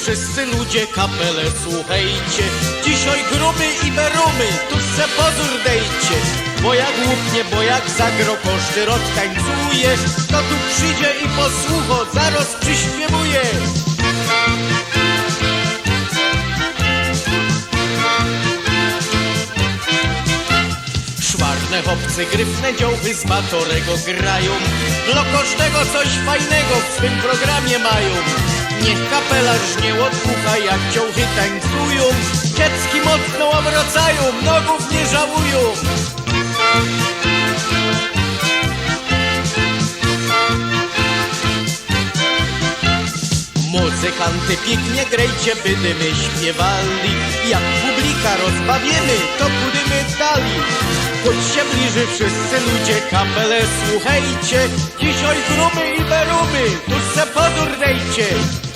wszyscy ludzie kapelę słuchajcie. Dzisiaj grumy i berumy, tuż se pozór dejcie. Bo jak łupnie, bo jak zagro koszty rok tańcuje, to tu przyjdzie i posłucho, zaraz przyśpiewuje. Szwarne chłopcy, gryfne dziołchy z Batorego grają Dla każdego coś fajnego w swym programie mają Niech kapelarz nie odpucha jak dziołchy tańcują. Dziecki mocno obracają, nogów nie żałują. Muzykanty pięknie grejcie, bydymy śpiewali. Jak publika rozbawiemy, to budymy dali. Chodźcie bliżej wszyscy ludzie, kapelę słuchajcie. Dzisiaj grumy i berumy, tuż se pozór dejcie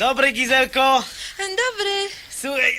Dobry, Gizelko. Dobry.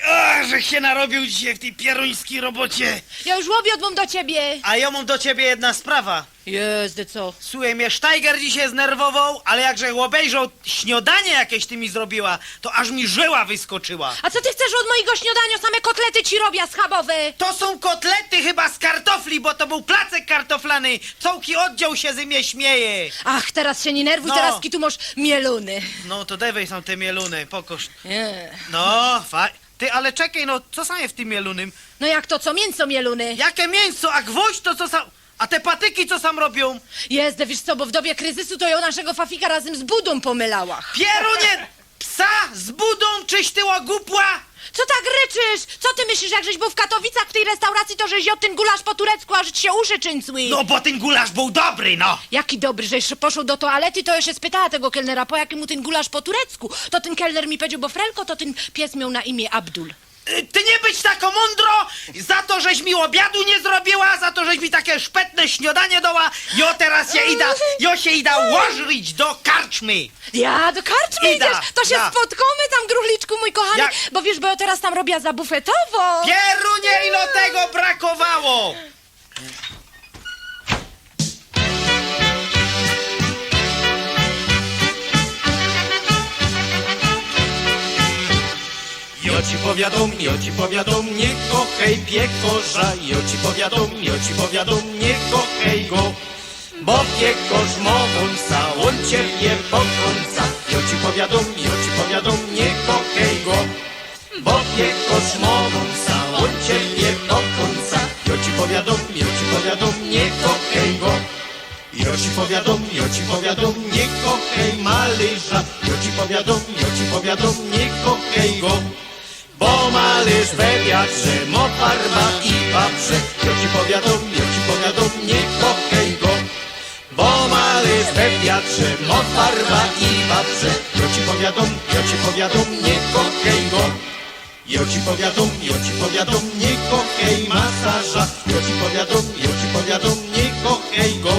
Słuchaj, o, że się narobił dzisiaj w tej pieruńskiej robocie. Ja już łobiot mam do ciebie. A ja mam do ciebie jedna sprawa. Jezdy, co? Słuchaj, mnie Steiger dzisiaj znerwował, ale jakże obejrzał śniadanie jakieś ty mi zrobiła, to aż mi żyła wyskoczyła. A co ty chcesz od mojego śniadania? Same kotlety ci robię schabowe. To są kotlety chyba z kartofli, bo to był placek kartoflany. Całki oddział się ze mnie śmieje. Ach, teraz się nie nerwuj, No. teraz tu masz mieluny. No to dewaj są te mieluny, pokoż. Nie. No, faj. Ty, ale czekaj, no co sam jest w tym mielunym? No jak to, co mięso mieluny? Jakie mięso, a gwoźdź to co sam... A te patyki co sam robią? Jezdy, wiesz co, bo w dobie kryzysu to ją naszego Fafika razem z Budą pomylała. Pierunie psa z budą czyś ty łagupła? Co tak ryczysz? Co ty myślisz, jak żeś był w Katowicach w tej restauracji, to żeś jadł ten gulasz po turecku, aż ci się uszy czyncły? No bo ten gulasz był dobry, no. Jaki dobry, żeś poszł do toalety, to ja się spytała tego kelnera, po jakim mu ten gulasz po turecku. To ten kelner mi powiedział, bo Frelko to ten pies miał na imię Abdul. Y, Ty nie być taką mądro, za to, żeś mi obiadu nie zrobiła, za to, żeś mi takie szpetne śniadanie dała, jo teraz się ida, jo się ida łożrić do karczmy. Ja do karczmy Ida, idziesz, to się ja. spotkamy tam, gruchliczku mój kochany, Jak? bo wiesz, bo ja teraz tam robię za bufetowo. Pierunie, ilo tego brakowało. Jo ci powiadom, jo ci powiadom, nie kochaj piekorza Jo ci powiadom, jo ci powiadom, nie kochaj go Bo piekorz mogąca, on ciebie pokąca Jo ci powiadom, jo ci powiadom, nie kochaj go Bo piekorz mogąca, on ciebie pokąca Jo ci powiadom, jo ci powiadom, nie kochaj go Jo ci powiadom, jo ci powiadom, nie kochaj malyża Jo ci powiadom, jo ci powiadom, nie kochaj go bo malyż we wiatrze, mo farba i paprze Jo ci powiadom, jo ci powiadom, nie kochaj go Bo malyż we wiatrze, mo farba i paprze Jo ci powiadom, jo ci powiadom, nie kochaj go Jo ci powiadom, jo ci powiadom, nie kochaj masaża Jo ci powiadom, jo ci powiadom, nie kochaj go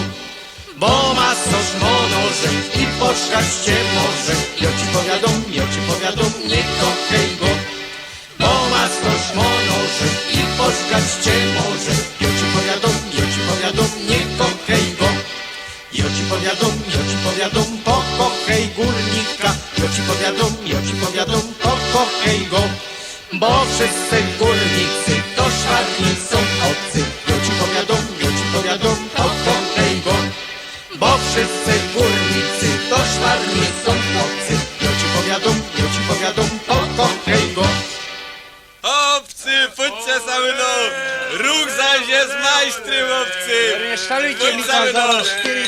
bo masaż monoże i poszkać cię może Jo ci powiadom, jo ci powiadom, Bo wszyscy górnicy to szwarni są obcy Jo ci powiadom, jo ci powiadom, pokochaj go Bo wszyscy górnicy to szwarni są obcy Jo ci powiadom, jo ci powiadom, pokochaj go Obcy, pójdźcie cały no! Ruch zaś jest majstrem obcy! Nie szalujcie mi Pójdź cały no!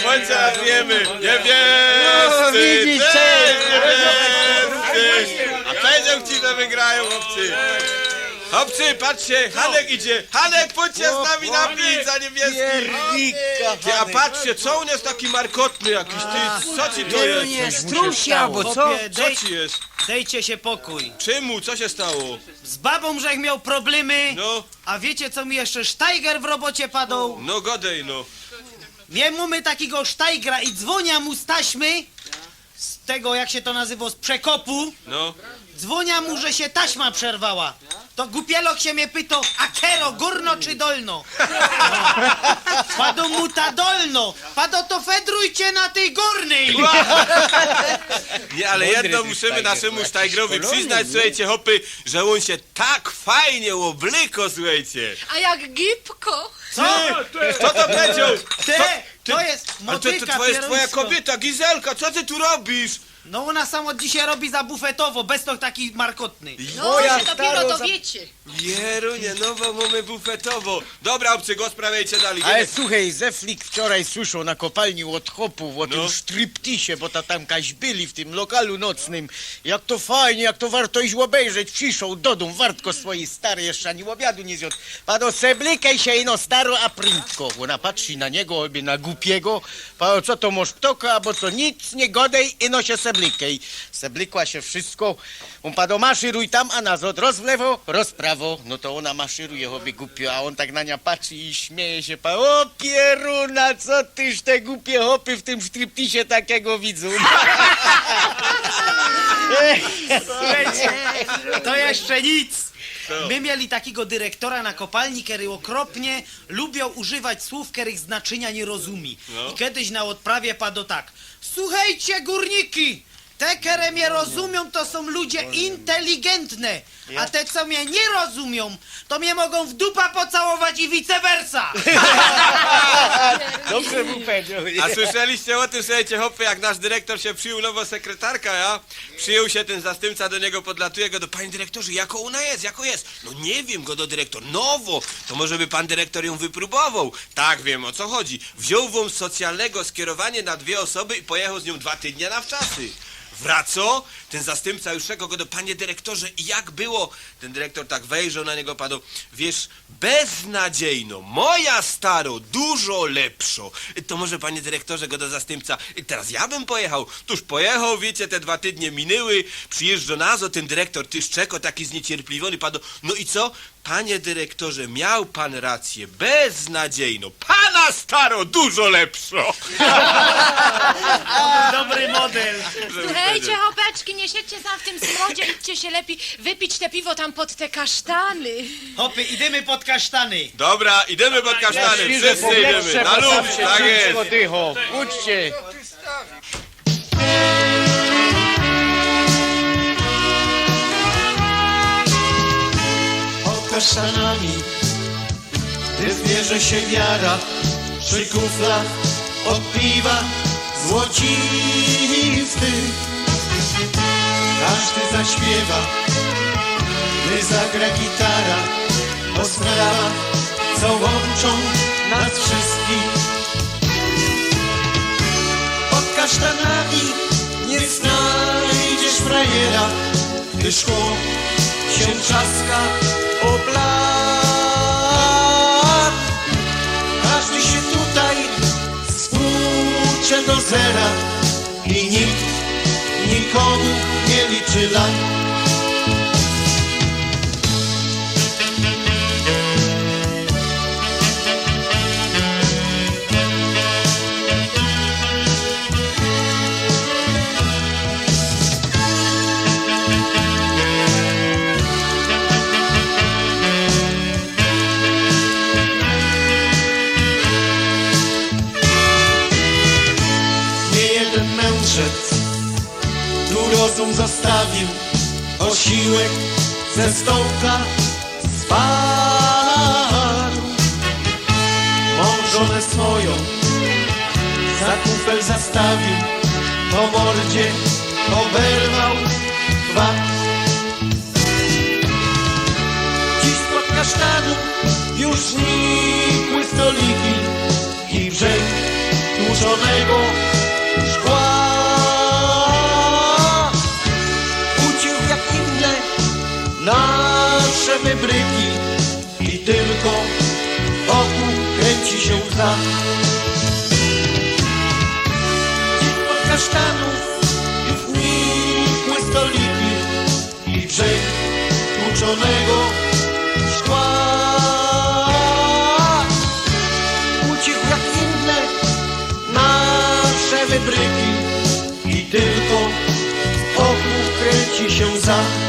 Bądźcie napijemy! Niebiescy! Powiedział ci, że wygrają obcy! Obcy, patrzcie, Hanek idzie! Hanek, pójdźcie z nami napić za niebieski! Ty, a patrzcie, co on jest taki markotny jakiś, ty, co ci to jest? strusia, bo co? Co ci jest? Dejcie się pokój. Czemu? Co się stało? Z babą żech miał problemy, No, a wiecie co mi jeszcze Steiger w robocie padał? no godej, no. Miemu my takiego Steigra i dzwonia mu z taśmy, z tego jak się to nazywa, z przekopu, No, dzwonia mu, że się taśma przerwała. to głupielok się mnie pytał, a kero, górno czy dolno? No. Pado mu ta dolno, pado to fedrujcie na tej górnej. Nie, ale Mądry jedno ty, musimy naszemu jakiś Steigerowi szkolony, przyznać, nie? słuchajcie, hopy, że on się tak fajnie oblyko, słuchajcie. A jak gipko? Co? Kto to powiedział? Ty, to jest A to, to motyka twoja, twoja pieruńsko. kobieta, Gizelka, co ty tu robisz? No ona sam od dzisiaj robi za bufetowo, bez to taki markotny. No, Moja się dopiero staro- dowiecie. Jerunie, nowo mamy bufetowo. Dobra, obcy, go sprawiajcie dalej. Ale słuchaj, Zeflik wczoraj słyszał na kopalni od chopów o tym No. striptisie, bo ta tam kaś byli w tym lokalu nocnym. Jak to fajnie, jak to warto iść obejrzeć. Przyszł do domu, wartko swojej starej jeszcze ani obiadu nie zjadł. Pado seblikaj się ino staro, a prędko. Ona patrzy na niego, obie na głupiego. Pado, co to moż ptoka, albo co nic nie godej, ino się seblikaj. Seblikła się wszystko. On pado maszeruj tam, a nazad roz w lewo, roz prawo. No to ona maszeruje, obie głupio, a on tak na nią patrzy i śmieje się. Pa, o pieruna, co tyż te głupie hopy w tym striptisie takiego widzą. Słuchajcie, to jeszcze nic. My mieli takiego dyrektora na kopalni, który okropnie lubiał używać słów, których znaczenia nie rozumie. I kiedyś na odprawie padło tak. Słuchajcie, górniki! Te, które mnie rozumią, to są ludzie inteligentne. A te, co mnie nie rozumią, to mnie mogą w dupa pocałować i vice versa. Dobrze mu powiedział. A słyszeliście o tym, słuchajcie, hopy, jak nasz dyrektor się przyjął nowo sekretarka, ja? Przyjął się ten zastępca do niego, podlatuje go do panie dyrektorze, jako ona jest, jako jest? No nie wiem go do dyrektor, nowo, to może by pan dyrektor ją wypróbował. Tak, wiem o co chodzi. Wziął wam z socjalnego skierowanie na dwie osoby i pojechał z nią dwa tygodnie na wczasy. Wraco, ten zastępca już czekał go do panie dyrektorze i jak było? Ten dyrektor tak wejrzał na niego, padł, wiesz, beznadziejno, moja staro, dużo lepszo. To może panie dyrektorze go do zastępca, teraz ja bym pojechał. Tuż pojechał, wiecie, te dwa tygodnie minęły, przyjeżdża nazo, ten dyrektor tyż czeko, taki zniecierpliwiony, padł, no i co? Panie dyrektorze, miał pan rację, beznadziejno, pana staro, dużo lepszo. Dobry model. Słuchajcie, chopeczki, nie siedźcie tam w tym smrodzie, idźcie się lepiej wypić te piwo tam pod te kasztany. Hopy, idziemy pod kasztany. Dobra, idziemy pod kasztany, wszyscy idziemy, na lub, tak jest. wszystko dycho. Uczcie. Kasztanami, gdy zbierze się wiara, przy kuflach od piwa złocisty. Każdy zaśpiewa, gdy zagra gitara, o sprawach, co łączą nas wszystkich. Pod kasztanami nie znajdziesz frajera, gdy szkło się trzaska o blat. Każdy się tutaj spłucze do zera i nikt nikomu nie liczy lat. Tu rozum zostawił, osiłek ze stołka spadł. Mąż żonę swoją za kufel zastawił, po mordzie oberwał chwat. Dziś pod kasztanu już nikły stoliki i brzeg tłuczonego świata Od kasztanów już nikły stoliki I brzeg szkła. Ucichł jak inne nasze wybryki I tylko wokół kręci się za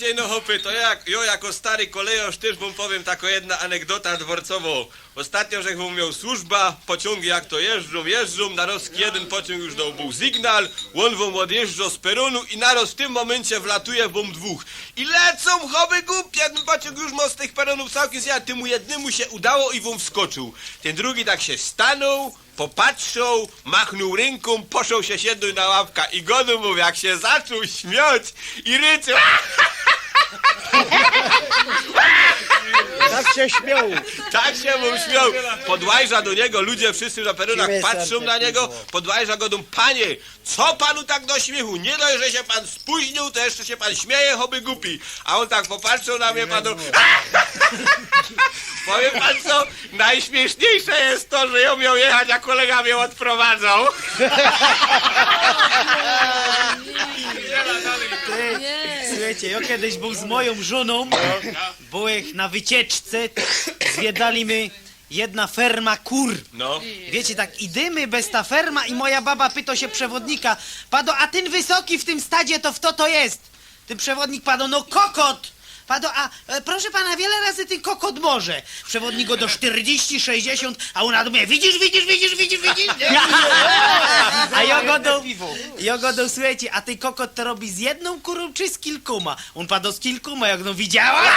Słuchajcie, no hopy, to jak, jo jako stary kolejarz też wam powiem taką jedna anegdota dworcową. Ostatnio, że wam miał służba, pociągi jak to jeżdżą, jeżdżą, naraz jeden pociąg już dał był sygnał, on wam odjeżdża z peronu i naraz w tym momencie wlatuje wam dwóch. I lecą chowy głupie, ten pociąg już ma z tych peronów całkiem zjadł, temu jednemu się udało i wam wskoczył. Ten drugi tak się stanął, popatrzał, machnął ręką, poszł się siednął na ławka i godu mu jak się zaczął śmiać i ryczał. Tak się śmiał. Tak się mu śmiał. Podłajża do niego, ludzie wszyscy na peronach Siłę patrzą na niego, podłajża go do panie, co panu tak do śmiechu? Nie dość, że się pan spóźnił, to jeszcze się pan śmieje, choby głupi. A on tak popatrzył na mnie, panu... Powiem pan co, najśmieszniejsze jest to, że ja miał jechać, a kolega mnie odprowadzał. Słuchajcie, ja kiedyś był z moją żoną, byłem na wycieczce, zwiedzali my jedna ferma kur. No. Wiecie, tak idymy bez ta ferma i moja baba pyta się przewodnika, pado, a ten wysoki w tym stadzie to w to to jest? Ten przewodnik pado, no kokot! Pado, a e, proszę pana, wiele razy ten kokot może. Przewodnik go do 40, 60, a ona do mnie, widzisz, widzisz, widzisz, widzisz, widzisz? Nie? A ja go do, ja go do, słuchajcie, a ten kokot to robi z jedną kurą czy z kilkoma? On pado z kilkoma, jak no widziała?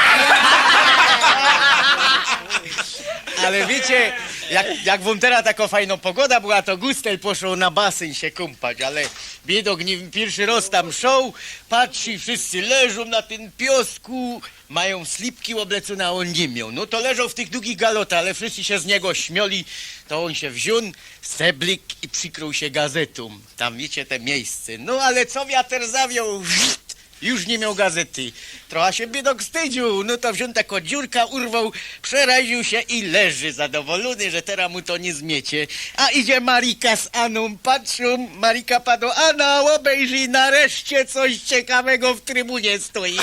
Ale wiecie, jak, jak wam teraz taka fajna pogoda była, to Gustel poszł na basen się kąpać, ale biedok nie pierwszy raz tam szał, patrzy, wszyscy leżą na tym piosku, mają slipki oblecone, a on nie miał. No to leżał w tych długich galotach, ale wszyscy się z niego śmiali, to on się wziął, steblik i przykrył się gazetą. Tam wiecie te miejsce. No ale co wiatr zawiał? Już nie miał gazety. Trochę się biedok wstydził. No to wziął taką dziurka, urwał, przeraził się i leży zadowolony, że teraz mu to nie zmiecie. A idzie Marika z Aną, patrzą, Marika padł, Ana, obejrzyj, nareszcie coś ciekawego w trybunie stoi.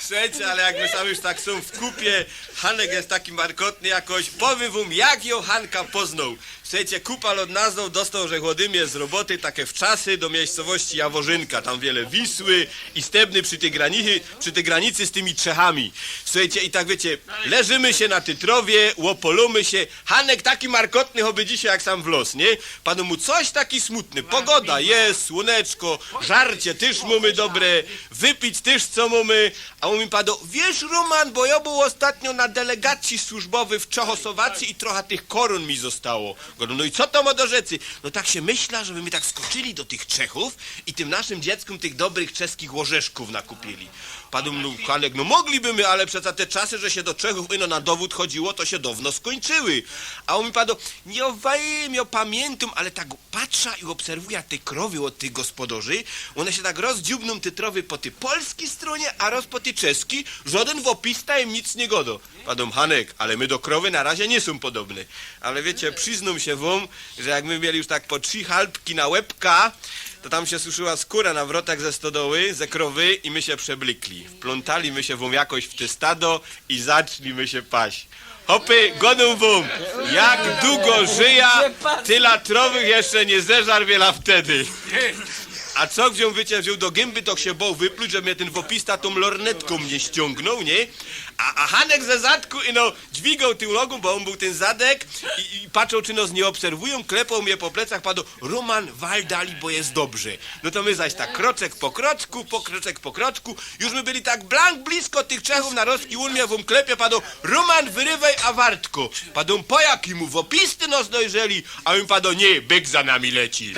Słuchajcie, ale jak my sami już tak są w kupie, Hanek jest taki markotny jakoś. Powiem wam, jak ją Hanka poznał. Słuchajcie, kupal od nazwał dostał, że Władimir z roboty takie wczasy do miejscowości Jaworzynka. Tam wiele Wisły i Stebny przy tej granicy, przy tej granicy z tymi Czechami. Słuchajcie, i tak wiecie, leżymy się na tytrowie, łopolumy się. Hanek taki markotny choby dzisiaj jak sam w los, nie? Panu mu coś taki smutny. Pogoda jest, słoneczko, żarcie też mamy dobre, wypić też co mamy. A on mi padł, wiesz Roman, bo ja był ostatnio na delegacji służbowej w Czechosłowacji i trochę tych koron mi zostało. No i co to ma do rzeczy? No tak się myśla, żeby my tak skoczyli do tych Czechów i tym naszym dzieckom tych dobrych czeskich łożeszków nakupili. Padł no, Hanek, no moglibyśmy, ale przez te czasy, że się do Czechów ino na dowód chodziło, to się dawno skończyły. A on mi padł, nie wiem, ja pamiętam, ale tak patrzę i obserwuję te krowy od tych gospodarzy, one się tak rozdziubną te trowy po tej polskiej stronie, a roz po tej czeskiej, żaden w opista im nic nie godo. Padł Hanek, ale my do krowy na razie nie są podobne. Ale wiecie, przyznam się wam, że jak my mieli już tak po trzy halbki na łebka, to tam się suszyła skóra na wrotach ze stodoły, ze krowy i my się przeblikli. Wplątali my się wam jakoś w te stado i zaczli my się paść. Hopy, godą wam, jak długo żyja, tyle trowych jeszcze nie zeżar wiela wtedy. A co wziął, wiecie, wziął do gęby, to się bał wypluć, że mnie ten wopista tą lornetką nie ściągnął, nie? A, a Hanek ze zadku i no dźwigał tym nogą, bo on był ten zadek i, i patrzył, czy nos nie obserwują, klepał mnie po plecach, padł, Roman, wal dali, bo jest dobrze. No to my zaś tak kroczek po kroczku, po kroczek po kroczku, już my byli tak blank blisko tych Czechów na Roski Ulmie, w klepie padł, Roman, wyrywaj awartko. Padł, po jakimu, wopisty nos dojrzeli, a on padł, nie, byk za nami leci.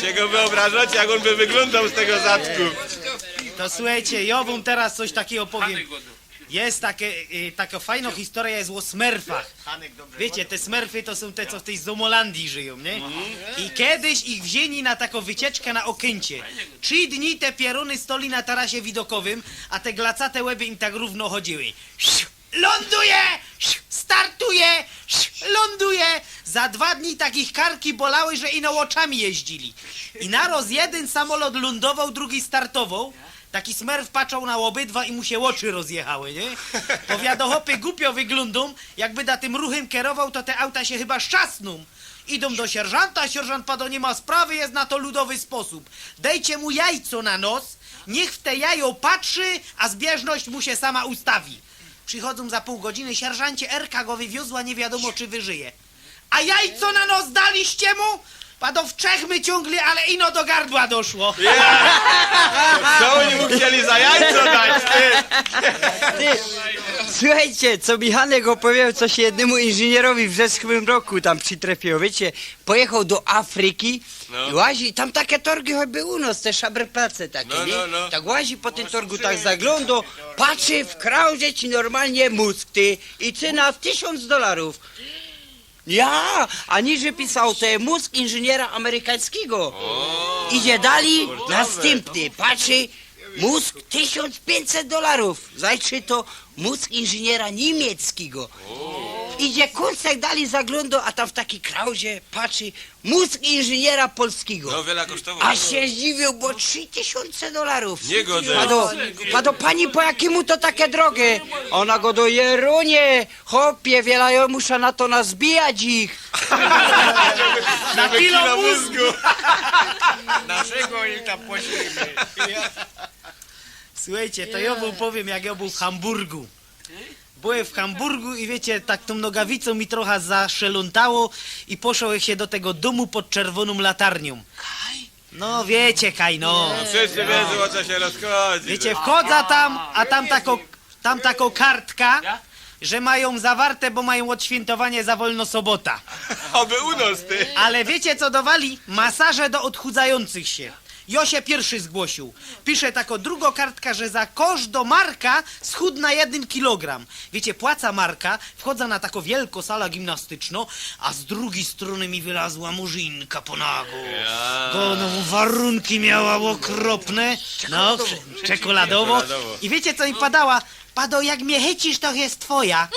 Się go wyobrażacie, jak on by wyglądał z tego zadku. To słuchajcie, ja wam teraz coś takiego powiem. Jest takie, y, taka fajna historia jest o smerfach. Wiecie, te smerfy to są te, co w tej Zomolandii żyją, nie? I kiedyś ich wzięli na taką wycieczkę na Okęcie. Trzy dni te pieruny stoli na tarasie widokowym, a te glacate łeby im tak równo chodziły. Ląduje! Startuje! Ląduje! Za dwa dni takich karki bolały, że ino oczami jeździli. I naroz jeden samolot lądował, drugi startował. Taki smerf patrzał na obydwa i mu się oczy rozjechały, nie? Powiado, hopy głupio wyglądą, jakby na tym ruchem kierował, to te auta się chyba szczasną. Idą do sierżanta, sierżant pado nie ma sprawy, jest na to ludowy sposób. Dejcie mu jajco na nos, niech w te jajo patrzy, a zbieżność mu się sama ustawi. Przychodzą za pół godziny, sierżancie Erka go wywiozła, nie wiadomo czy wyżyje. A jajco na nos daliście mu? Pado w Czech ciągli, ale ino do gardła doszło. Co oni mu chcieli za jajco dać, ty? Ty, słuchajcie, co Michanek opowiedział, co się jednemu inżynierowi w zeszłym roku tam przytrafiło, wiecie, pojechał do Afryki No. i łazi, tam takie torgi choćby u nas, te szaberplace takie, No, nie? no, no. Tak łazi po tym torgu, tak zagląda, patrzy, wkrałże ci normalnie mózg, ty, i cena tysiąc dolarów. Ja, a niżej pisał, to jest mózg inżyniera amerykańskiego. Idzie dalej, następny, patrzy, mózg 1500 dolarów. Zajczy to mózg inżyniera niemieckiego. Idzie kursek dalej, zagląda, a tam w takiej krauzie patrzy, mózg inżyniera polskiego. No, wiele kosztowało. A się zdziwił, bo 3000 dolarów. Nie godzę. Pado, pado, pani po jakiemu to takie drogie? Ona go do Jerunie, chłopie, wiela ja muszę na to nazbijać ich. Na kilo mózgu. Naszego i tam poślimy. Słuchajcie, to ja wam powiem, jak ja był w Hamburgu. Byłem w Hamburgu i wiecie, tak tą nogawicą mi trochę zaszeluntało i poszło się do tego domu pod czerwoną latarnią. No wiecie, Kaj, no. Wszyscy wiedzą, o co się rozchodzi. Wiecie, wchodzę tam, a tam taką, tam taką kartka, że mają zawarte, bo mają odświętowanie za wolno sobota. Oby u nas, ty. Ale wiecie co dawali? Masaże do odchudzających się. Jo się pierwszy zgłosił. Pisze tako drugo kartka, że za każdą marka schudł na jeden kilogram. Wiecie, płaca marka, wchodzę na taką wielką salę gimnastyczną, a z drugiej strony mi wylazła murzynka po nagu. Go, no, warunki miała okropne. No, cze- czekoladowo. I wiecie co mi padała? Pado, jak mnie chycisz, to jest twoja.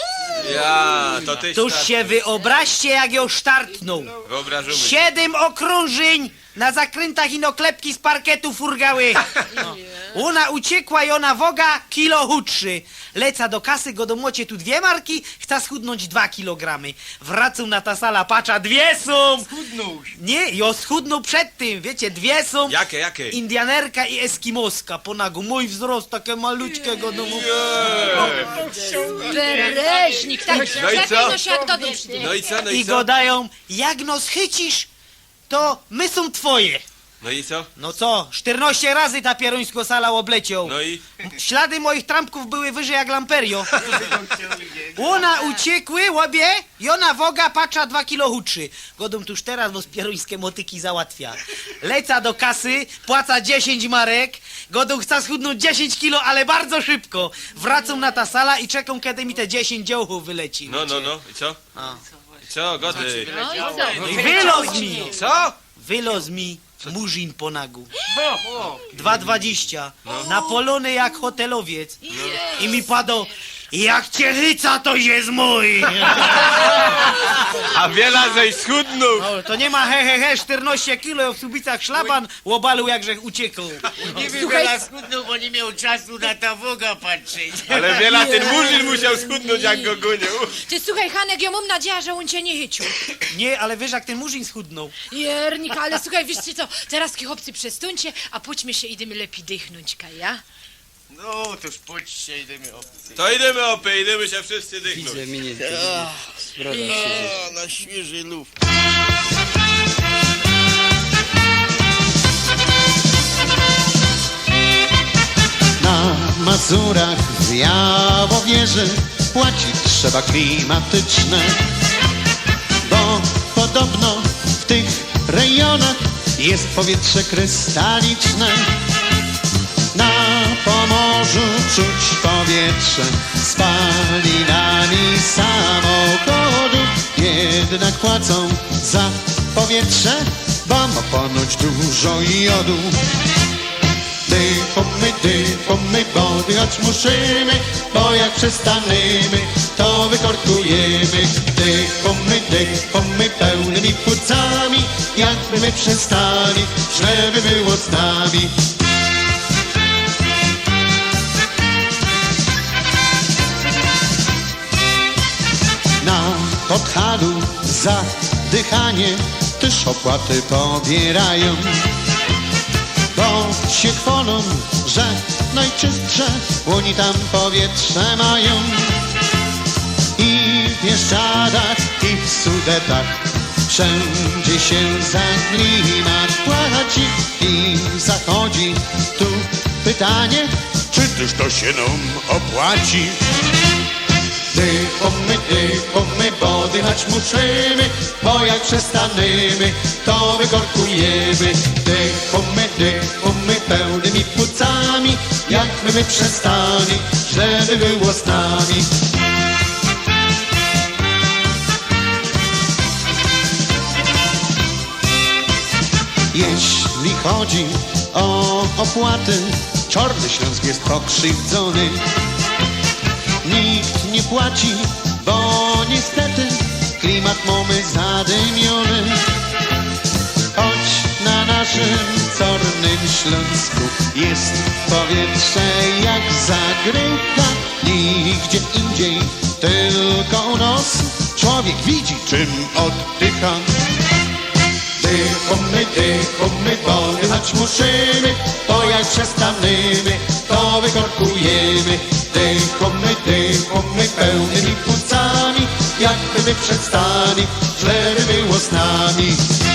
Ja, to ty Tuż się wyobraźcie, jak ją sztartnął. Wyobrażamy. Siedem okrążeń na zakrętach i noklepki z parketu furgały. No. Ona uciekła i ona woga kilo chudszy. Leca do kasy, go domocie tu dwie marki, chce schudnąć dwa kilogramy. Wracam na ta sala, pacza, dwie są. Chudnął. Nie, jo schudnął przed tym, wiecie, dwie są. Jakie, jakie? Indianerka i eskimoska po nagu. Mój wzrost, takie malutkie go domu. Bereźnik, tak, No i co? no się jak do domu przyjdzie. No i co, no I i go co? dają, jak no schycisz, to my są twoje. No i co? No co, 14 razy ta pierońsko sala obleciał. No i? Ślady moich trampków były wyżej jak lamperio. Ona uciekły, łobie, i ona woga pacza dwa kilo chudszy. Godą tuż teraz, bo z pierońskie motyki załatwia. Leca do kasy, płaca 10 marek, godą chce schudnąć 10 kilo, ale bardzo szybko. Wracam na ta sala i czekam, kiedy mi te 10 działków wyleci. No, no, no. I co? A. Co, gody? No i co? No i wyloz mi, Co? wyloz mi murzin po nagu. 2,20. Napolony jak hotelowiec. I mi padło, jak cię to jest mój. A wiela żeś schudnął. No, to nie ma he, he, he, 14 kilo w subicach szlaban, łobalu jakże uciekł. Nie wiem, że schudnął, bo nie miał czasu na ta woga patrzeć. Ale wiela ten murzyn musiał schudnąć, jak go gonił. Ty słuchaj, Hanek, ja mam nadzieję, że on cię nie chycił. Nie, ale wiesz jak ten murzyn schudnął. Jernika, ale słuchaj, wiesz co, teraz ki chłopcy przestuńcie, a pójdźmy się, idziemy lepiej dychnąć, ja? No, to już pójdźcie, idziemy obcy. To idziemy opy, idziemy się wszyscy dychnąć. Widzę, mnie Broda się O, na świeży luf. Na Mazurach w Jałowierze płacić trzeba klimatyczne, bo podobno w tych rejonach jest powietrze krystaliczne. Na Pomorzu czuć powietrze spalinami samochodów, jednak płacą za powietrze, ma ponoć dużo jodu. Dychamy, dychamy, bo dychać musimy, bo jak przestaniemy, to wykorkujemy. Dychamy, dychamy pełnymi płucami, jakby my przestali, źle by było z nami. Od halu za dychanie też opłaty pobierają. Bo się chwalą, że najczystsze oni tam powietrze mają. I w Bieszczadach, i w Sudetach Wszędzie się za klimat płaci I zachodzi tu pytanie Czy też to się nam opłaci? Dychamy, bo dychać musimy Bo jak przestaniemy, to wykorkujemy Dychamy, dychamy pełnymi płucami Jakby my przestali, żeby było z nami Jeśli chodzi o opłaty, Czarny Śląsk jest pokrzywdzony. Płaci, bo niestety klimat mamy zadymiony. Choć na naszym Czarnym Śląsku jest powietrze jak zagryka, nigdzie indziej, tylko u nas człowiek widzi, czym oddycha. Dychamy, dychamy, bo dychać musimy, bo jak przestaniemy, to wykorkujemy. Dychamy, dychamy, pełnymi płucami, jakby my przestali, źle by było z nami.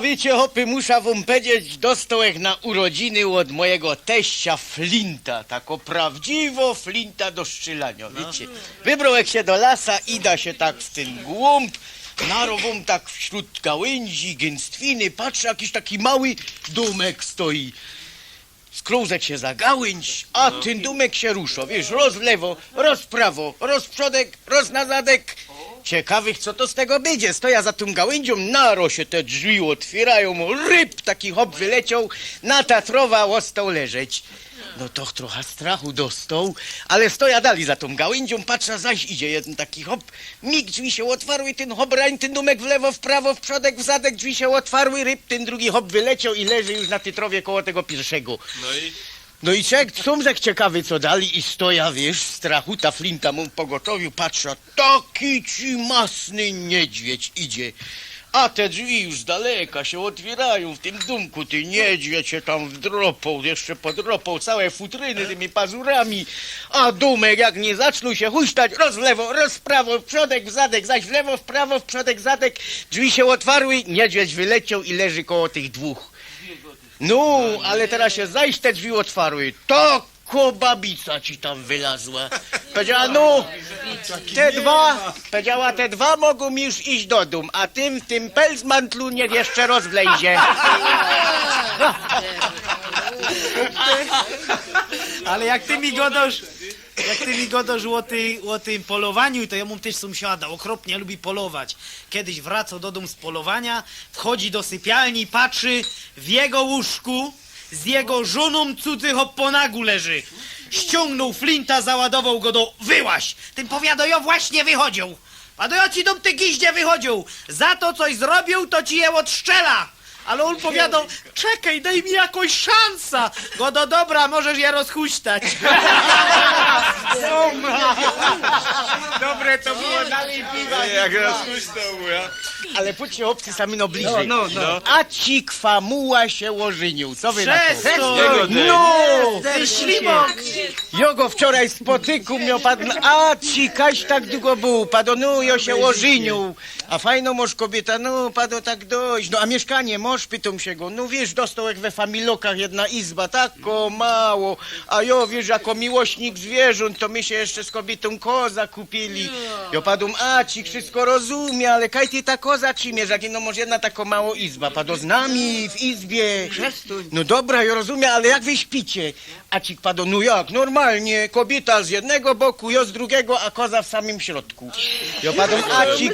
A wiecie, hopy, muszę wam powiedzieć, dostałek na urodziny od mojego teścia Flinta, tako prawdziwo Flinta do szczylania, wiecie. Wybrałek się do lasa, ida się tak w ten głąb, narową tak wśród gałęzi, gęstwiny, patrzę, jakiś taki mały domek stoi. Skrózek się za gałęź, a ten dumek się rusza, wiesz, roz w lewo, roz w prawo, roz w przodek, roz na zadek. Ciekawych, co to z tego będzie. Stoja za tą gałęzią, naro się te drzwi otwierają, ryb taki hop wyleciał, na Tatrowa ostał leżeć. No to trochę strachu dostał, ale stoja dalej za tą gałęzią, patrzę, zaś idzie jeden taki hop, mig drzwi się otwarły, ten hop rań, ten dumek w lewo, w prawo, w przodek, w zadek, drzwi się otwarły, ryb, ten drugi hop wyleciał i leży już na Tytrowie koło tego pierwszego. No i No i czek, sumzek ciekawy co dali i stoja, wiesz, w strachu, ta flinta mu pogotowiu, patrzę, taki ci masny niedźwiedź idzie. A te drzwi już z daleka się otwierają w tym dumku, ty niedźwiedź się tam wdropał, jeszcze podropał całe futryny tymi pazurami. A dumek jak nie zaczną się huśtać, roz w lewo, roz w prawo, w przodek, w zadek, zaś w lewo, w prawo, w przodek, w zadek. Drzwi się otwarły, niedźwiedź wyleciał i leży koło tych dwóch. No, ale teraz się zaś te drzwi otwarły. To kobabica ci tam wylazła. Powiedziała, no, te dwa, powiedziała, te dwa mogą już iść do dum, a tym tym pelzmantlu niech jeszcze rozwlejzie. Ale jak ty mi godosz, jak ty mi godosz o, ty, o tym polowaniu, to ja mam też sąsiada, okropnie lubi polować. Kiedyś wracał do domu z polowania, wchodzi do sypialni, patrzy w jego łóżku, z jego żoną cudzy hop po nagu leży. Ściągnął flinta, załadował go do wyłaś. Tym powiada, ja właśnie wychodził. A do ja ci dom te giździe wychodził. Za to coś zrobił, to ci je odszczela. Ale on powiadał, czekaj, daj mi jakąś szansa. Go do dobra, możesz je rozhuśtać. Dobre to było, dalej piwa. jak rozpuszczał, ja. Ale pójdźcie obcy sami no bliżej. No, no, no. A ci kwamuła się łożynił. Co wy na to? Przez Jego to, ty. No! ty ślimok. Jo go wczoraj spotyku miał padł, a ci kaś tak długo był, padł, no jo się łożynił. A fajno moż kobieta, no padło tak dojść, no a mieszkanie moż, pytam się go, no wiesz, dostał jak we familokach jedna izba, tako mało, a jo wiesz, jako miłośnik zwierząt, to my się jeszcze z kobietą koza kupili. Jo padł, a ci wszystko rozumie, ale kaj ty ta koza czymierz, jak no może jedna tako mało izba, padł z nami w izbie. No dobra, ja rozumiem, ale jak wy śpicie? A ci padł, no jak, normalnie, kobieta z jednego boku, ja z drugiego, a koza w samym środku. Ja padł, acik,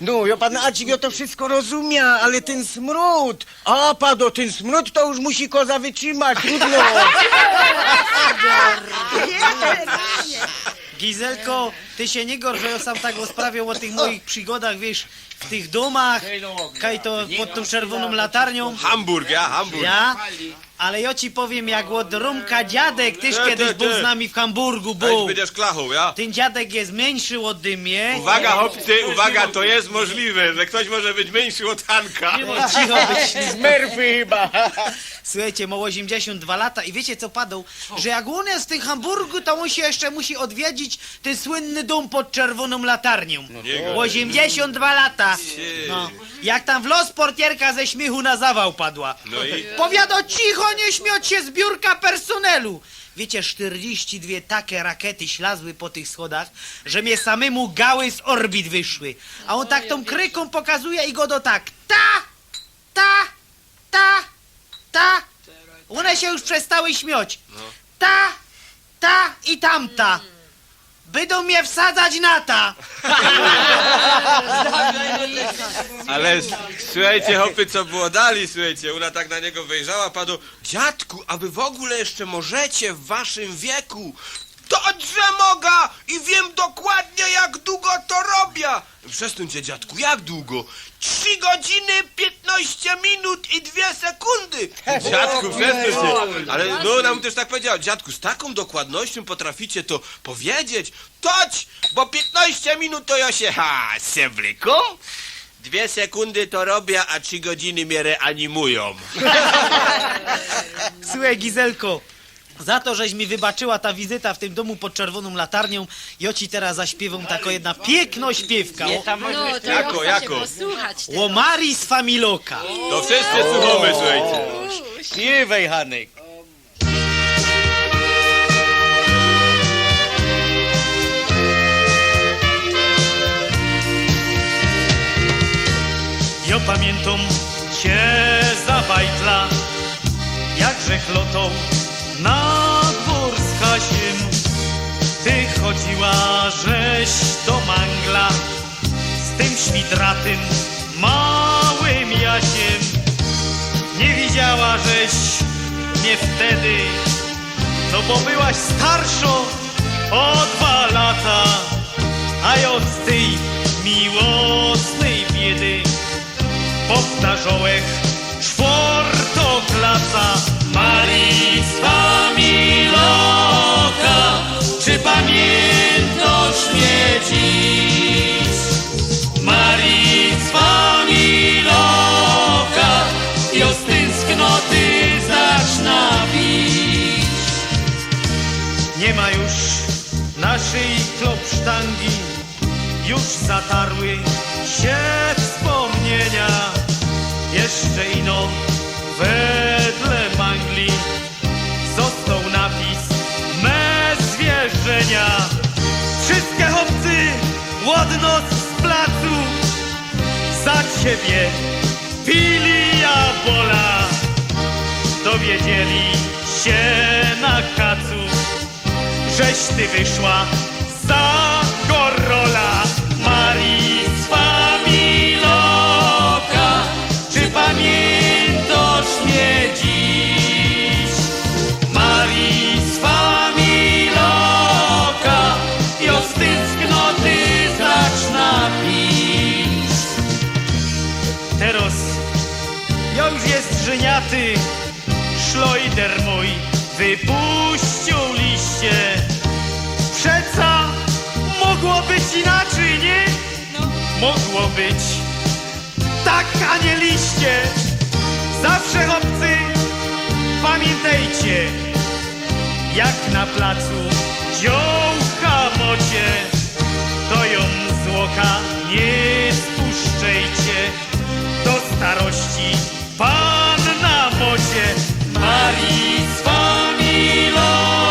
no, ja padł, acik, ja to wszystko rozumie, ale ten smród, a padł, ten smród to już musi koza wytrzymać, trudno. Gizelko, ty się nie gorsz, że ja sam tak rozprawiał o tych moich przygodach, wiesz, w tych domach, kaj to pod tą czerwoną latarnią. Hamburg, ja, Hamburg. Ja? Ale ja ci powiem, jak od Romka dziadek, tyś Ty, kiedyś ty, był ty. z nami w Hamburgu, Weź był. będziesz klachą, ja? Ten dziadek jest mniejszy od dymie. Uwaga, chłopcy, uwaga, to jest możliwe, że ktoś może być mniejszy od Hanka. Cicho być. Smerfy chyba. Słuchajcie, ma 82 lata i wiecie co padał? Że jak on jest w tym Hamburgu, to on się jeszcze musi odwiedzić ten słynny dom pod czerwoną latarnią. nie 82 lata. No. Jak tam w los portierka ze śmiechu na zawał padła. No i? Powiado cicho, nie śmiać się zbiórka personelu. Wiecie, 42 takie rakiety ślazły po tych schodach, że mnie samemu gały z orbit wyszły. A on tak tą kryką pokazuje i go do tak ta, ta, ta, ta. One się już przestały śmiać. Ta, ta i tamta. Będą mnie wsadzać na ta. Ale słuchajcie, chłopy, co było dali, słuchajcie, ona tak na niego wejrzała, padł, dziadku, a wy w ogóle jeszcze możecie w waszym wieku? Dobrze mogę i wiem dokładnie, jak długo to robię. Przestańcie, dziadku, jak długo? Trzy godziny, 15 minut i dwie sekundy. Dziadku, przestańcie. Ale no, nam też tak powiedział, dziadku, z taką dokładnością potraficie to powiedzieć? Toć, bo 15 minut to ja się, ha, sebryku? Dwie sekundy to robię, a trzy godziny mnie reanimują. Słuchaj, Gizelko, za to, żeś mi wybaczyła ta wizyta w tym domu pod czerwoną latarnią, ja ci teraz zaśpiewam taką jedna piękno śpiewka. No, to Jako, jako? posłuchać. teraz. Łomari z Familoka. To wszyscy słuchamy, słuchajcie. Śpiewaj, Hanek. Ja pamiętam cię za bajtla, jakże chlotą na dwór z Hasiem. Ty chodziła żeś do mangla z tym świdratym małym Jasiem. Nie widziała żeś mnie wtedy, no bo byłaś starszą o dwa lata, a ja od tej miłosnej biedy powtarzałech czwortoklasa Marii z Familoka Czy pamiętasz mnie dziś? Marii z Familoka I o tęsknoty zaczyna bić Nie ma już naszej klopsztangi już zatarły się wspomnienia. Jeszcze ino wedle łodno z placu za ciebie pili jabola. Dowiedzieli się na kacu, żeś ty wyszła za żeniaty, szlojder mój wypuścił liście. Przeca mogło być inaczej, nie? Mogło być tak, a nie liście. Zawsze chłopcy, pamiętajcie, jak na placu dziołcha mocie, to ją z nie spuszczejcie do starości. Panna Bocie, Marii z wami los.